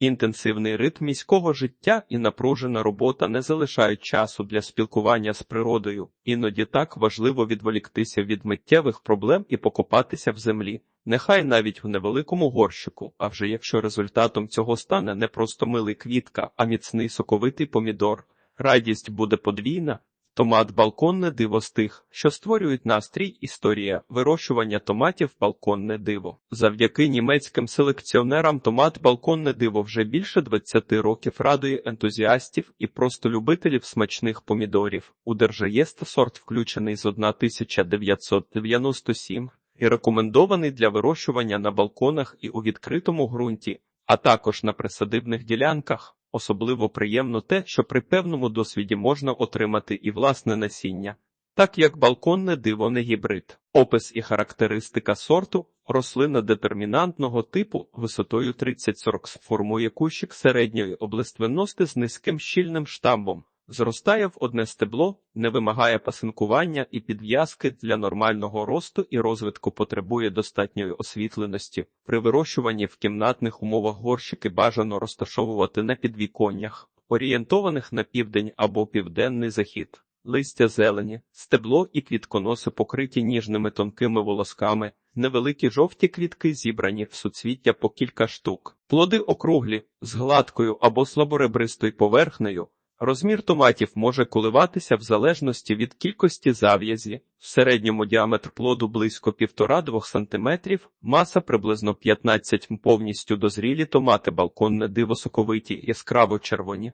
Інтенсивний ритм міського життя і напружена робота не залишають часу для спілкування з природою. Іноді так важливо відволіктися від миттєвих проблем і покопатися в землі. Нехай навіть в невеликому горщику, а вже якщо результатом цього стане не просто милий квітка, а міцний соковитий помідор, радість буде подвійна. Томат балконне диво з тих, що створюють настрій історія вирощування томатів балконне диво. Завдяки німецьким селекціонерам томат балконне диво вже більше 20 років радує ентузіастів і просто любителів смачних помідорів. У Держаєста сорт включений з 1997 і рекомендований для вирощування на балконах і у відкритому ґрунті, а також на присадибних ділянках. Особливо приємно те, що при певному досвіді можна отримати і власне насіння, так як балконне диво не гібрид. Опис і характеристика сорту рослина детермінантного типу висотою 30-40 формує кущик середньої облиственності з низьким щільним штамбом. Зростає в одне стебло, не вимагає пасинкування і підв'язки для нормального росту і розвитку потребує достатньої освітленості. При вирощуванні в кімнатних умовах горщики бажано розташовувати на підвіконнях, орієнтованих на південь або південний захід. Листя зелені, стебло і квітконоси покриті ніжними тонкими волосками, невеликі жовті квітки зібрані в суцвіття по кілька штук, плоди округлі, з гладкою або слаборебристою поверхнею. Розмір томатів може коливатися в залежності від кількості зав'язі, в середньому діаметр плоду близько 1,5-2 см, маса приблизно 15 м. повністю дозрілі томати балконне диво соковиті, яскраво червоні,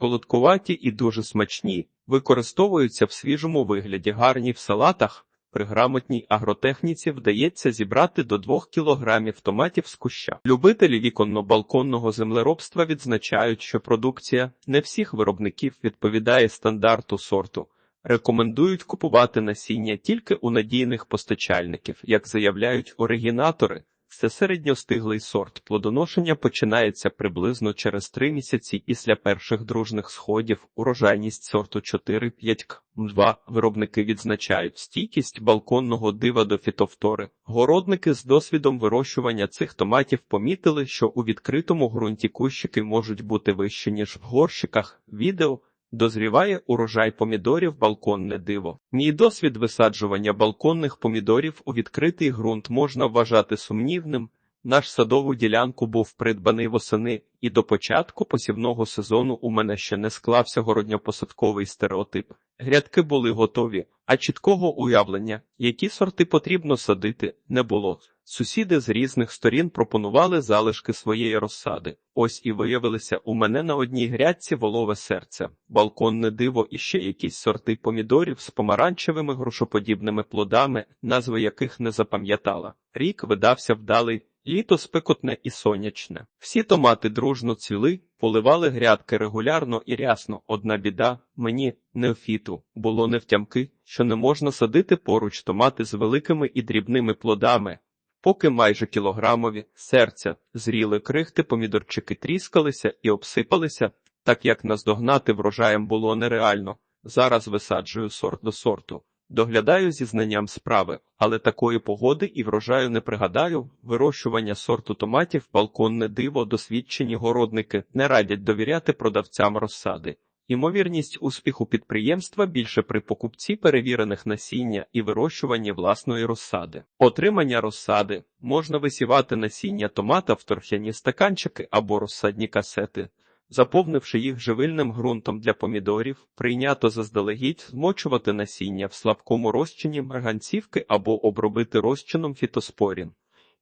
солодкуваті і дуже смачні, використовуються в свіжому вигляді гарні в салатах. При грамотній агротехніці вдається зібрати до 2 кілограмів томатів з куща. Любителі віконно-балконного землеробства відзначають, що продукція не всіх виробників відповідає стандарту сорту. Рекомендують купувати насіння тільки у надійних постачальників, як заявляють оригінатори. Це середньостиглий сорт. Плодоношення починається приблизно через три місяці після перших дружних сходів. Урожайність сорту 4-5 к. 2. Виробники відзначають стійкість балконного дива до фітофтори. Городники з досвідом вирощування цих томатів помітили, що у відкритому ґрунті кущики можуть бути вищі, ніж в горщиках. Відео Дозріває урожай помідорів балконне диво. Мій досвід висаджування балконних помідорів у відкритий ґрунт можна вважати сумнівним. Наш садову ділянку був придбаний восени, і до початку посівного сезону у мене ще не склався городньопосадковий стереотип. Грядки були готові, а чіткого уявлення, які сорти потрібно садити, не було. Сусіди з різних сторін пропонували залишки своєї розсади. Ось і виявилися у мене на одній грядці волове серце, балконне диво і ще якісь сорти помідорів з помаранчевими грушоподібними плодами, назви яких не запам'ятала. Рік видався вдалий. Літо спекотне і сонячне. Всі томати дружно цвіли, поливали грядки регулярно і рясно. Одна біда мені, неофіту, було невтямки, що не можна садити поруч томати з великими і дрібними плодами. Поки майже кілограмові серця зріли крихти, помідорчики тріскалися і обсипалися, так як наздогнати врожаєм було нереально. Зараз висаджую сорт до сорту. Доглядаю зі знанням справи, але такої погоди і врожаю не пригадаю. Вирощування сорту томатів, балконне диво, досвідчені городники не радять довіряти продавцям розсади. Ймовірність успіху підприємства більше при покупці перевірених насіння і вирощуванні власної розсади. Отримання розсади можна висівати насіння томата в торфяні стаканчики або розсадні касети. Заповнивши їх живильним ґрунтом для помідорів, прийнято заздалегідь змочувати насіння в слабкому розчині марганцівки або обробити розчином фітоспорін.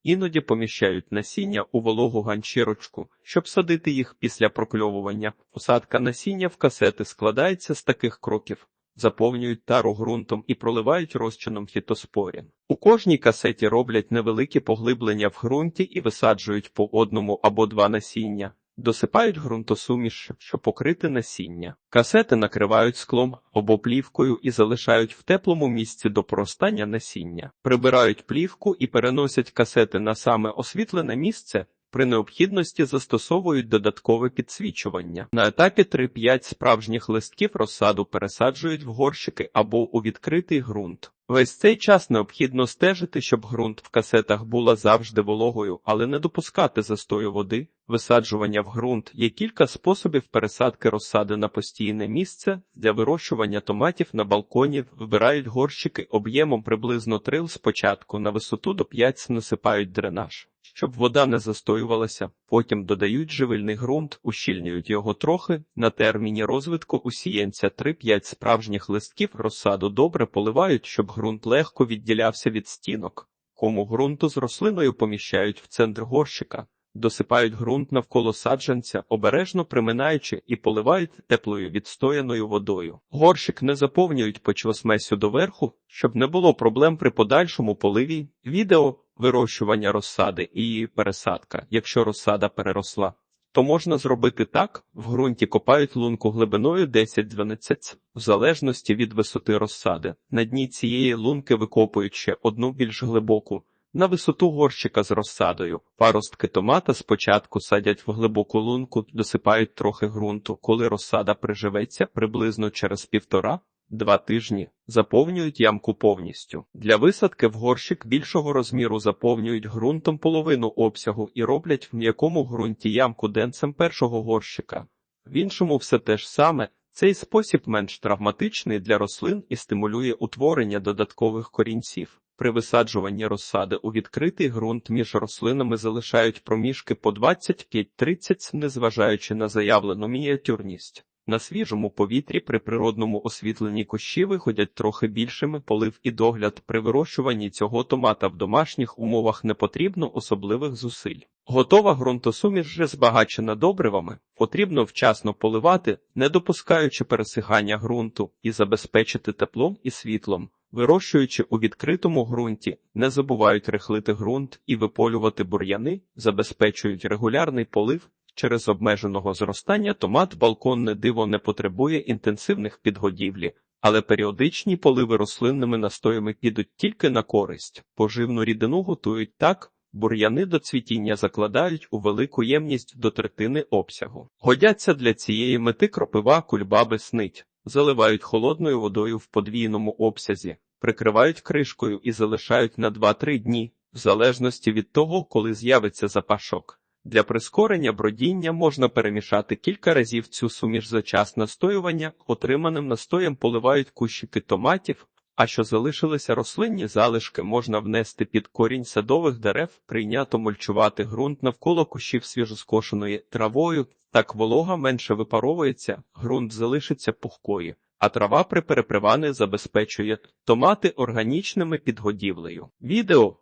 Іноді поміщають насіння у вологу ганчірочку, щоб садити їх після прокльовування. Осадка насіння в касети складається з таких кроків. Заповнюють тару ґрунтом і проливають розчином фітоспорін. У кожній касеті роблять невеликі поглиблення в ґрунті і висаджують по одному або два насіння. Досипають ґрунтосуміш, щоб покрити насіння. Касети накривають склом або плівкою і залишають в теплому місці до проростання насіння. Прибирають плівку і переносять касети на саме освітлене місце. При необхідності застосовують додаткове підсвічування. На етапі 3-5 справжніх листків розсаду пересаджують в горщики або у відкритий ґрунт. Весь цей час необхідно стежити, щоб ґрунт в касетах була завжди вологою, але не допускати застою води. Висаджування в ґрунт є кілька способів пересадки розсади на постійне місце. Для вирощування томатів на балконі вибирають горщики об'ємом приблизно 3 спочатку на висоту до 5 насипають дренаж, щоб вода не застоювалася. Потім додають живильний ґрунт, ущільнюють його трохи. На терміні розвитку у сіянця 3-5 справжніх листків розсаду добре поливають, щоб ґрунт легко відділявся від стінок. Кому ґрунту з рослиною поміщають в центр горщика. Досипають ґрунт навколо саджанця, обережно приминаючи і поливають теплою відстояною водою. Горщик не заповнюють почвосмесю доверху, щоб не було проблем при подальшому поливі. Відео вирощування розсади і її пересадка. Якщо розсада переросла, то можна зробити так: в ґрунті копають лунку глибиною 10-12 в залежності від висоти розсади. На дні цієї лунки викопують ще одну більш глибоку. На висоту горщика з розсадою. Паростки томата спочатку садять в глибоку лунку, досипають трохи ґрунту. Коли розсада приживеться приблизно через півтора. Два тижні заповнюють ямку повністю. Для висадки в горщик більшого розміру заповнюють ґрунтом половину обсягу і роблять в м'якому ґрунті ямку денцем першого горщика. В іншому все те ж саме. Цей спосіб менш травматичний для рослин і стимулює утворення додаткових корінців. При висаджуванні розсади у відкритий ґрунт між рослинами залишають проміжки по 25-30, незважаючи на заявлену мініатюрність. На свіжому повітрі при природному освітленні кущі виходять трохи більшими полив і догляд. При вирощуванні цього томата в домашніх умовах не потрібно особливих зусиль. Готова ґрунтосуміш вже збагачена добривами, потрібно вчасно поливати, не допускаючи пересихання ґрунту, і забезпечити теплом і світлом. Вирощуючи у відкритому ґрунті, не забувають рихлити ґрунт і виполювати бур'яни, забезпечують регулярний полив. Через обмеженого зростання томат балконне диво не потребує інтенсивних підгодівлі, але періодичні поливи рослинними настоями підуть тільки на користь. Поживну рідину готують так, бур'яни до цвітіння закладають у велику ємність до третини обсягу. Годяться для цієї мети кропива, кульбаби, снить, заливають холодною водою в подвійному обсязі, прикривають кришкою і залишають на 2-3 дні, в залежності від того, коли з'явиться запашок. Для прискорення бродіння можна перемішати кілька разів цю суміш за час настоювання, отриманим настоєм поливають кущики томатів, а що залишилися рослинні залишки можна внести під корінь садових дерев, прийнято мульчувати ґрунт навколо кущів свіжоскошеної травою, так волога менше випаровується, ґрунт залишиться пухкою, а трава при переприванні забезпечує томати органічними підгодівлею. Відео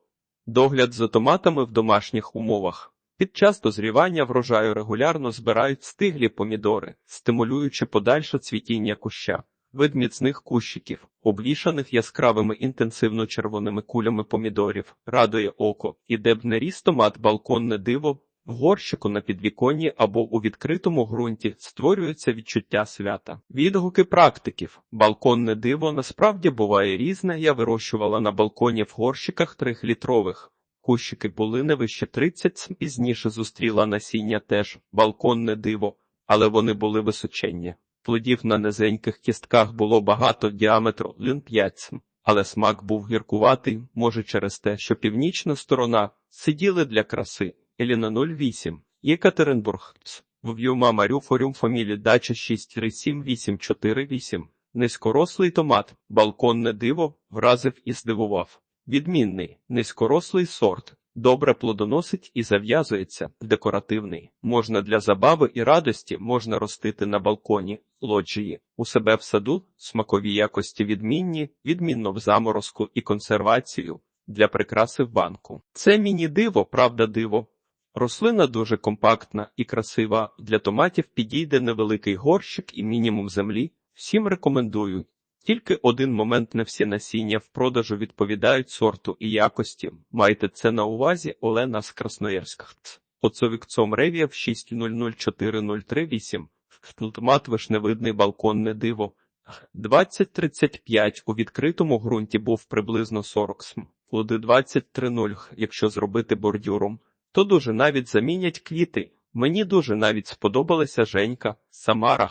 Догляд за томатами в домашніх умовах. Під час дозрівання врожаю регулярно збирають стиглі помідори, стимулюючи подальше цвітіння куща. Вид міцних кущиків, обвішаних яскравими інтенсивно червоними кулями помідорів, радує око, і де б не ріс томат балконне диво, в горщику на підвіконні або у відкритому ґрунті створюється відчуття свята. Відгуки практиків. Балконне диво насправді буває різне. Я вирощувала на балконі в горщиках трихлітрових. Кущики були не вище 30, пізніше зустріла насіння теж балконне диво, але вони були височенні. Плодів на низеньких кістках було багато діаметру 5, але смак був гіркуватий, може через те, що північна сторона сиділи для краси. Еліна 08, Єкатеринбург, В'юма Марю Форюм Фамілі Дача 637848, Низькорослий томат, балконне диво, вразив і здивував. Відмінний, низькорослий сорт, добре плодоносить і зав'язується, декоративний. Можна для забави і радості можна ростити на балконі, лоджії, у себе в саду, смакові якості відмінні, відмінно в заморозку і консервацію, для прикраси в банку. Це міні-диво, правда диво. Рослина дуже компактна і красива. Для томатів підійде невеликий горщик і мінімум землі. Всім рекомендую. Тільки один момент не всі насіння в продажу відповідають сорту і якості. Майте це на увазі Олена з Красноярська. Оцовікцом Ревієв 604038. Томат вишневидний балконне диво. 2035 у відкритому ґрунті був приблизно 40 см. Плоди 23.0, якщо зробити бордюром, то дуже навіть замінять квіти. Мені дуже навіть сподобалася Женька, Самара.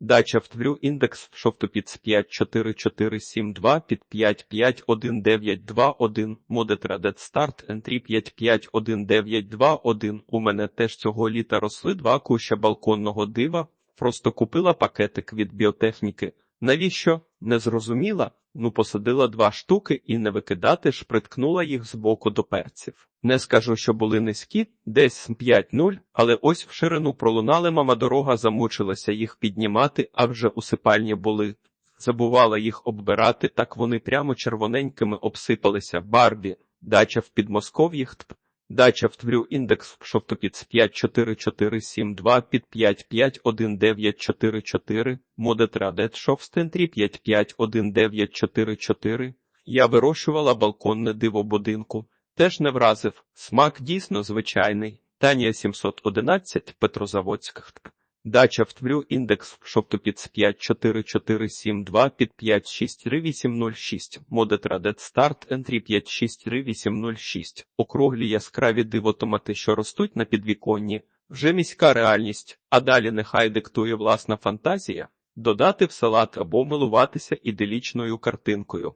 Дача в індекс шовтопіц 54472 під 551921 модетрадет старт ентрі 551921 У мене теж цього літа росли два куща балконного дива. Просто купила пакетик від біотехніки. Навіщо? Не зрозуміла? Ну, посадила два штуки і не викидати ж приткнула їх з боку до перців. Не скажу, що були низькі, десь 5-0, але ось в ширину пролунали мама дорога, замучилася їх піднімати, а вже усипальні були. Забувала їх оббирати, так вони прямо червоненькими обсипалися. Барбі, дача в Підмосков'ї, хтп. Дача в тврю індекс шовтопіц 54472 під 551944, модетрадет шовстентрі 551944. Я вирощувала балконне диво будинку. Теж не вразив. Смак дійсно звичайний. Танія 711, Петрозаводська. Дача в тврю індекс шовтопіц 54472 під 563806. Модетрадет старт ентрі 563806. Округлі яскраві дивотомати, що ростуть на підвіконні. Вже міська реальність, а далі нехай диктує власна фантазія. Додати в салат або милуватися іделічною картинкою.